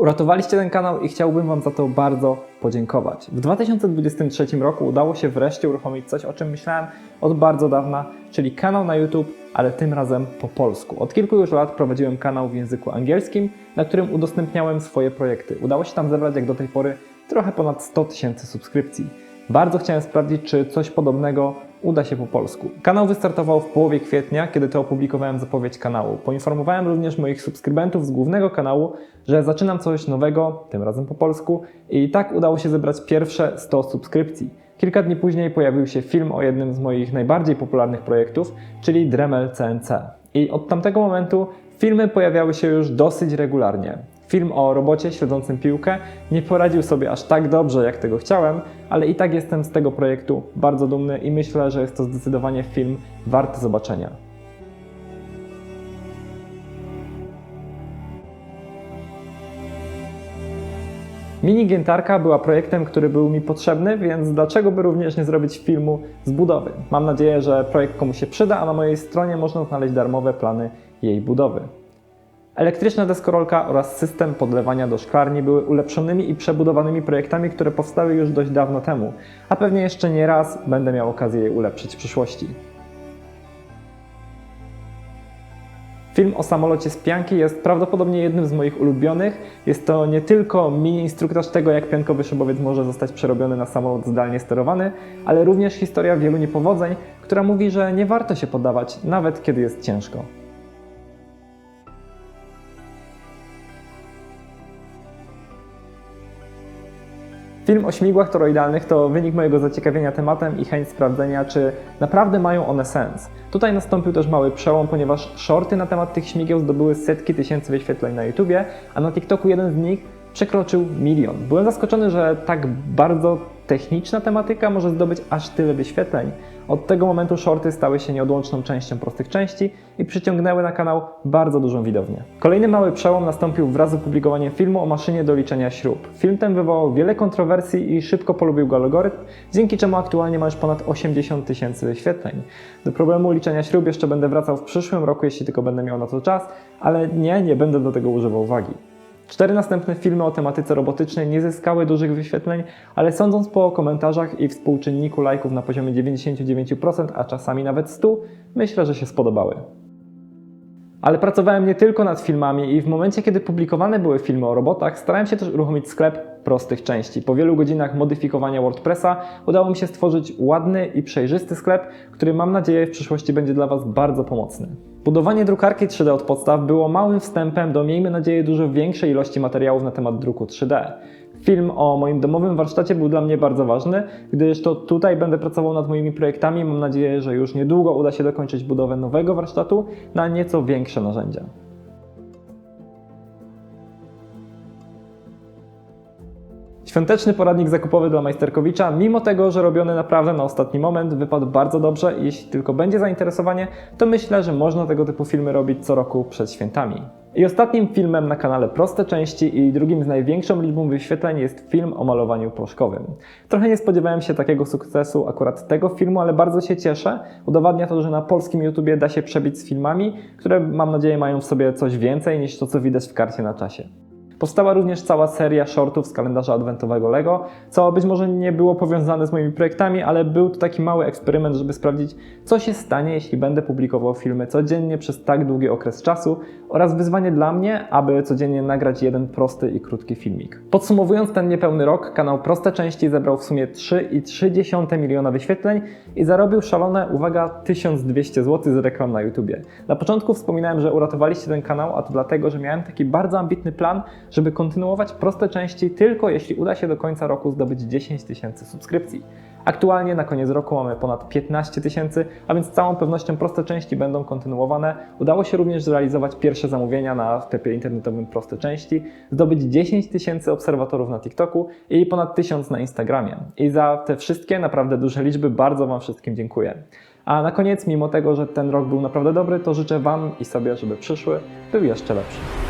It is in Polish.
Uratowaliście ten kanał i chciałbym Wam za to bardzo podziękować. W 2023 roku udało się wreszcie uruchomić coś, o czym myślałem od bardzo dawna, czyli kanał na YouTube, ale tym razem po polsku. Od kilku już lat prowadziłem kanał w języku angielskim, na którym udostępniałem swoje projekty. Udało się tam zebrać jak do tej pory trochę ponad 100 tysięcy subskrypcji. Bardzo chciałem sprawdzić, czy coś podobnego uda się po polsku. Kanał wystartował w połowie kwietnia, kiedy to opublikowałem zapowiedź kanału. Poinformowałem również moich subskrybentów z głównego kanału, że zaczynam coś nowego, tym razem po polsku, i tak udało się zebrać pierwsze 100 subskrypcji. Kilka dni później pojawił się film o jednym z moich najbardziej popularnych projektów, czyli Dremel CNC. I od tamtego momentu filmy pojawiały się już dosyć regularnie. Film o robocie śledzącym piłkę nie poradził sobie aż tak dobrze, jak tego chciałem, ale i tak jestem z tego projektu bardzo dumny i myślę, że jest to zdecydowanie film warty zobaczenia. Mini Giętarka była projektem, który był mi potrzebny, więc dlaczego by również nie zrobić filmu z budowy? Mam nadzieję, że projekt komuś się przyda, a na mojej stronie można znaleźć darmowe plany jej budowy. Elektryczna deskorolka oraz system podlewania do szklarni były ulepszonymi i przebudowanymi projektami, które powstały już dość dawno temu, a pewnie jeszcze nie raz będę miał okazję je ulepszyć w przyszłości. Film o samolocie z pianki jest prawdopodobnie jednym z moich ulubionych. Jest to nie tylko mini instruktaż tego, jak piankowy szybowiec może zostać przerobiony na samolot zdalnie sterowany, ale również historia wielu niepowodzeń, która mówi, że nie warto się poddawać, nawet kiedy jest ciężko. Film o śmigłach toroidalnych to wynik mojego zaciekawienia tematem i chęć sprawdzenia, czy naprawdę mają one sens. Tutaj nastąpił też mały przełom, ponieważ shorty na temat tych śmigieł zdobyły setki tysięcy wyświetleń na YouTubie, a na TikToku jeden z nich przekroczył milion. Byłem zaskoczony, że tak bardzo techniczna tematyka może zdobyć aż tyle wyświetleń. Od tego momentu shorty stały się nieodłączną częścią prostych części i przyciągnęły na kanał bardzo dużą widownię. Kolejny mały przełom nastąpił wraz z opublikowaniem filmu o maszynie do liczenia śrub. Film ten wywołał wiele kontrowersji i szybko polubił go algorytm, dzięki czemu aktualnie ma już ponad 80 tysięcy wyświetleń. Do problemu liczenia śrub jeszcze będę wracał w przyszłym roku, jeśli tylko będę miał na to czas, ale nie, nie będę do tego używał uwagi. Cztery następne filmy o tematyce robotycznej nie zyskały dużych wyświetleń, ale sądząc po komentarzach i współczynniku lajków na poziomie 99%, a czasami nawet 100%, myślę, że się spodobały. Ale pracowałem nie tylko nad filmami i w momencie, kiedy publikowane były filmy o robotach, starałem się też uruchomić sklep prostych części. Po wielu godzinach modyfikowania WordPressa udało mi się stworzyć ładny i przejrzysty sklep, który mam nadzieję w przyszłości będzie dla Was bardzo pomocny. Budowanie drukarki 3D od podstaw było małym wstępem do, miejmy nadzieję, dużo większej ilości materiałów na temat druku 3D. Film o moim domowym warsztacie był dla mnie bardzo ważny, gdyż to tutaj będę pracował nad moimi projektami. Mam nadzieję, że już niedługo uda się dokończyć budowę nowego warsztatu na nieco większe narzędzia. Świąteczny poradnik zakupowy dla Majsterkowicza, mimo tego, że robiony naprawdę na ostatni moment, wypadł bardzo dobrze i jeśli tylko będzie zainteresowanie, to myślę, że można tego typu filmy robić co roku przed świętami. I ostatnim filmem na kanale Proste Części i drugim z największą liczbą wyświetleń jest film o malowaniu proszkowym. Trochę nie spodziewałem się takiego sukcesu akurat tego filmu, ale bardzo się cieszę. Udowadnia to, że na polskim YouTubie da się przebić z filmami, które mam nadzieję mają w sobie coś więcej niż to, co widać w karcie na czasie. Powstała również cała seria shortów z kalendarza adwentowego LEGO, co być może nie było powiązane z moimi projektami, ale był to taki mały eksperyment, żeby sprawdzić, co się stanie, jeśli będę publikował filmy codziennie przez tak długi okres czasu oraz wyzwanie dla mnie, aby codziennie nagrać jeden prosty i krótki filmik. Podsumowując ten niepełny rok, kanał Proste Części zebrał w sumie 3,3 miliona wyświetleń i zarobił szalone, uwaga, 1200 zł z reklam na YouTubie. Na początku wspominałem, że uratowaliście ten kanał, a to dlatego, że miałem taki bardzo ambitny plan, żeby kontynuować proste części tylko jeśli uda się do końca roku zdobyć 10 tysięcy subskrypcji. Aktualnie na koniec roku mamy ponad 15 tysięcy, a więc z całą pewnością proste części będą kontynuowane. Udało się również zrealizować pierwsze zamówienia na sklepie internetowym proste części, zdobyć 10 tysięcy obserwatorów na TikToku i ponad 1000 na Instagramie. I za te wszystkie naprawdę duże liczby bardzo Wam wszystkim dziękuję. A na koniec, mimo tego, że ten rok był naprawdę dobry, to życzę Wam i sobie, żeby przyszły był jeszcze lepszy.